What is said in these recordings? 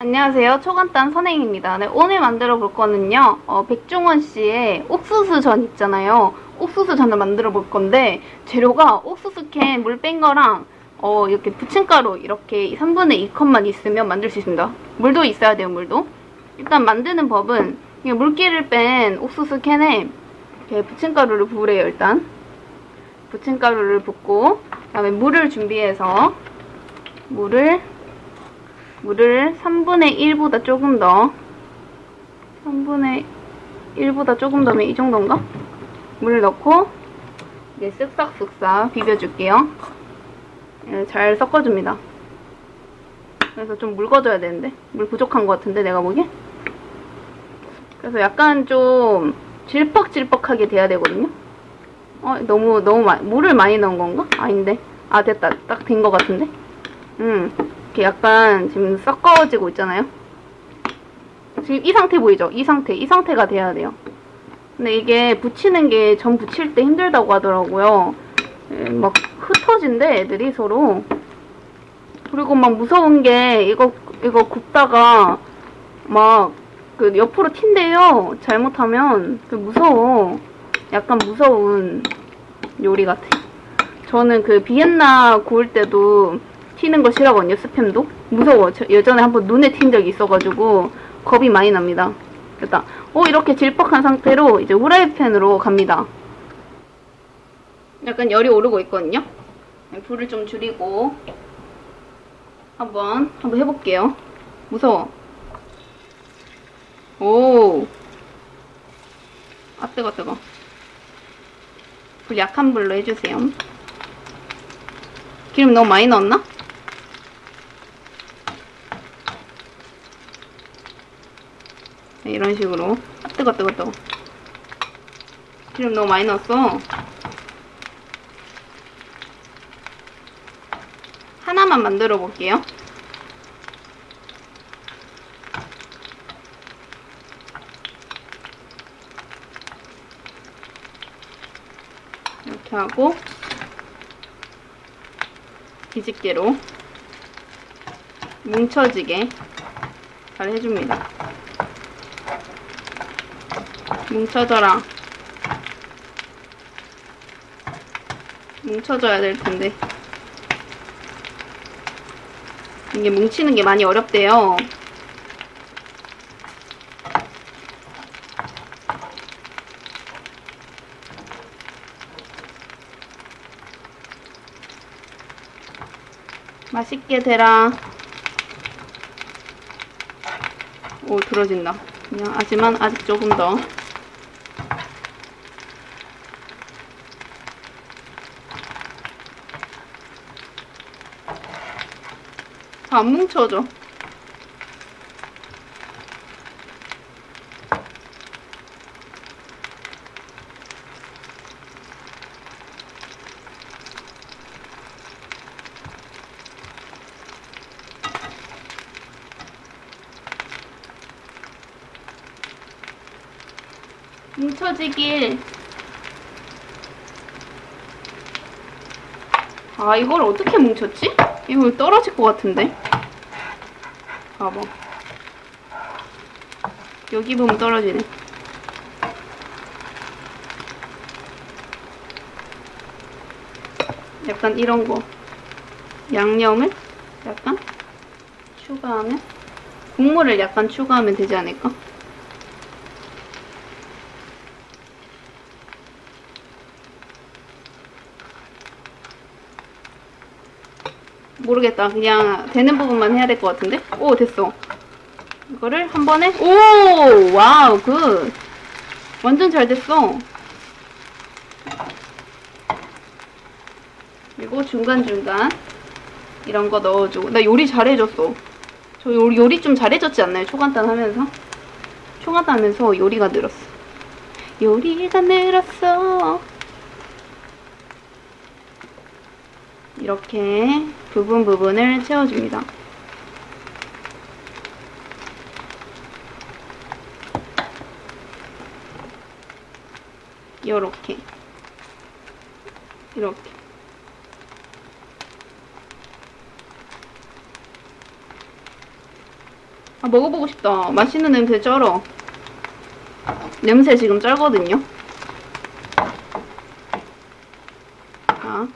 안녕하세요. 초간단 선행입니다. 네, 오늘 만들어 볼 거는요, 어, 백종원 씨의 옥수수 전 있잖아요. 옥수수 전을 만들어 볼 건데, 재료가 옥수수 캔 물 뺀 거랑, 어, 이렇게 부침가루 이렇게 3분의 2컵만 있으면 만들 수 있습니다. 물도 있어야 돼요, 물도. 일단 만드는 법은, 물기를 뺀 옥수수 캔에 이렇게 부침가루를 부으래요, 일단. 부침가루를 붓고, 그 다음에 물을 준비해서, 물을 물을 3분의 1보다 조금 더 3분의 1보다 조금 더면 이 정도인가? 물을 넣고 이제 쓱싹쓱싹 비벼줄게요. 예, 잘 섞어줍니다. 그래서 좀 묽어져야 되는데 물 부족한 것 같은데 내가 보기에 그래서 약간 좀 질퍽질퍽하게 돼야 되거든요. 어 너무 너무 많이 물을 많이 넣은 건가? 아닌데 아 됐다 딱 된 것 같은데 음 이렇게 약간 지금 섞어지고 있잖아요. 지금 이 상태 보이죠? 이 상태, 이 상태가 돼야 돼요. 근데 이게 붙이는 게 전 붙일 때 힘들다고 하더라고요. 예, 막 흩어진대 애들이 서로. 그리고 막 무서운 게 이거 이거 굽다가 막 그 옆으로 튄대요. 잘못하면 그 무서워. 약간 무서운 요리 같아. 저는 그 비엔나 구울 때도 튀는 거 싫어하거든요, 스팸도. 무서워. 저 예전에 한번 눈에 튄 적이 있어가지고 겁이 많이 납니다. 됐다. 어, 이렇게 질퍽한 상태로 이제 후라이팬으로 갑니다. 약간 열이 오르고 있거든요. 네, 불을 좀 줄이고 한번 한번 해볼게요. 무서워. 오. 아 뜨거 뜨거. 불 약한 불로 해주세요. 기름 너무 많이 넣었나? 이런 식으로. 아 뜨거 뜨거 뜨거. 기름 너무 많이 넣었어. 하나만 만들어 볼게요. 이렇게 하고 뒤집개로 뭉쳐지게 잘 해줍니다. 뭉쳐져라. 뭉쳐져야 될 텐데. 이게 뭉치는 게 많이 어렵대요. 맛있게 되라. 오, 들어진다. 그냥, 하지만 아직 조금 더. 안 뭉쳐져. 뭉쳐지길. 아, 이걸 어떻게 뭉쳤지? 이거 떨어질 것 같은데? 봐봐. 여기 보면 떨어지네. 약간 이런 거. 양념을 약간 추가하면 국물을 약간 추가하면 되지 않을까? 모르겠다. 그냥 되는 부분만 해야 될 것 같은데? 오, 됐어. 이거를 한 번에, 오! 와우, 굿. 완전 잘 됐어. 그리고 중간중간 이런 거 넣어주고. 나 요리 잘해줬어. 저 요리, 요리 좀 잘해줬지 않나요? 초간단 하면서? 초간단 하면서 요리가 늘었어. 요리가 늘었어. 이렇게 부분 부분을 채워줍니다. 이렇게 이렇게 아, 먹어보고 싶다. 맛있는 냄새 쩔어. 냄새 지금 쩔거든요. 자,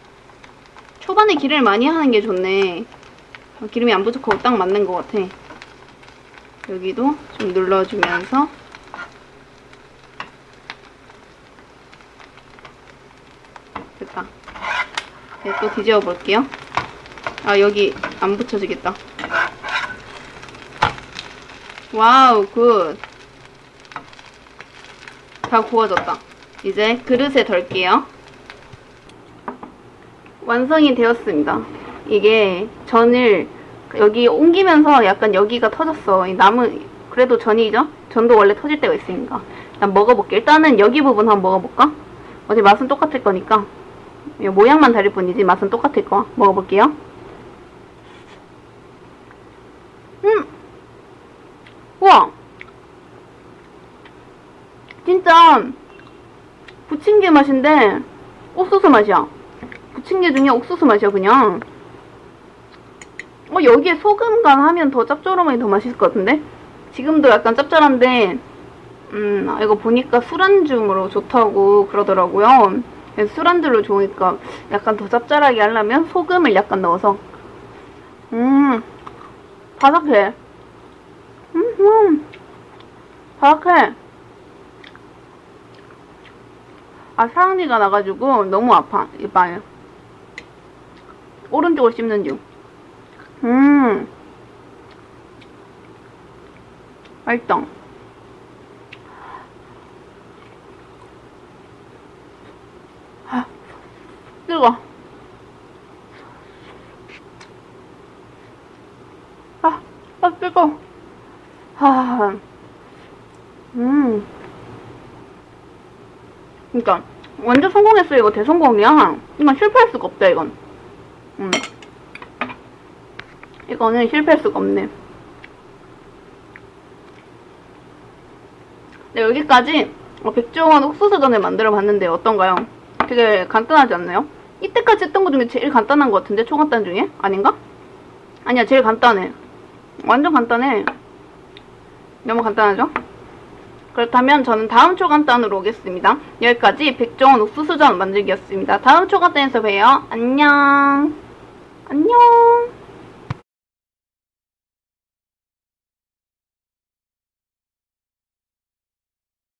초반에 기름을 많이 하는 게 좋네. 어, 기름이 안 부족하고 딱 맞는 것 같아. 여기도 좀 눌러주면서 됐다. 네, 또 뒤집어 볼게요. 아, 여기 안 붙여지겠다. 와우, 굿. 다 구워졌다. 이제 그릇에 덜게요. 완성이 되었습니다. 이게 전을 여기 옮기면서 약간 여기가 터졌어. 이 남은 그래도 전이죠? 전도 원래 터질 때가 있으니까. 일단 먹어볼게. 일단은 여기 부분 한번 먹어볼까? 어차피 맛은 똑같을 거니까. 이 모양만 다를 뿐이지 맛은 똑같을 거. 먹어볼게요. 음! 우와! 진짜 부침개 맛인데 옥수수 맛이야. 부침개 중에 옥수수 맛이야 그냥. 어 여기에 소금 간 하면 더 짭조름하게 더 맛있을 것 같은데? 지금도 약간 짭짤한데 음 아, 이거 보니까 술안주로 좋다고 그러더라고요. 그래서 술안주로 좋으니까 약간 더 짭짤하게 하려면 소금을 약간 넣어서 음 바삭해. 음, 음 바삭해. 아, 사랑니가 나가지고 너무 아파, 이빨. 오른쪽을 씹는 중. 음. 맛있다. 아, 뜨거. 아, 아, 뜨거. 아, 음. 그니까 완전 성공했어 이거 대성공이야 이건 실패할 수가 없다 이건 음. 이거는 실패할 수가 없네 네 여기까지 어, 백종원 옥수수전을 만들어 봤는데 어떤가요? 되게 간단하지 않나요? 이때까지 했던 것 중에 제일 간단한 것 같은데 초간단 중에? 아닌가? 아니야 제일 간단해 완전 간단해 너무 간단하죠? 그렇다면 저는 다음 초간단으로 오겠습니다. 여기까지 백종원 옥수수전 만들기였습니다. 다음 초간단에서 봬요. 안녕. 안녕.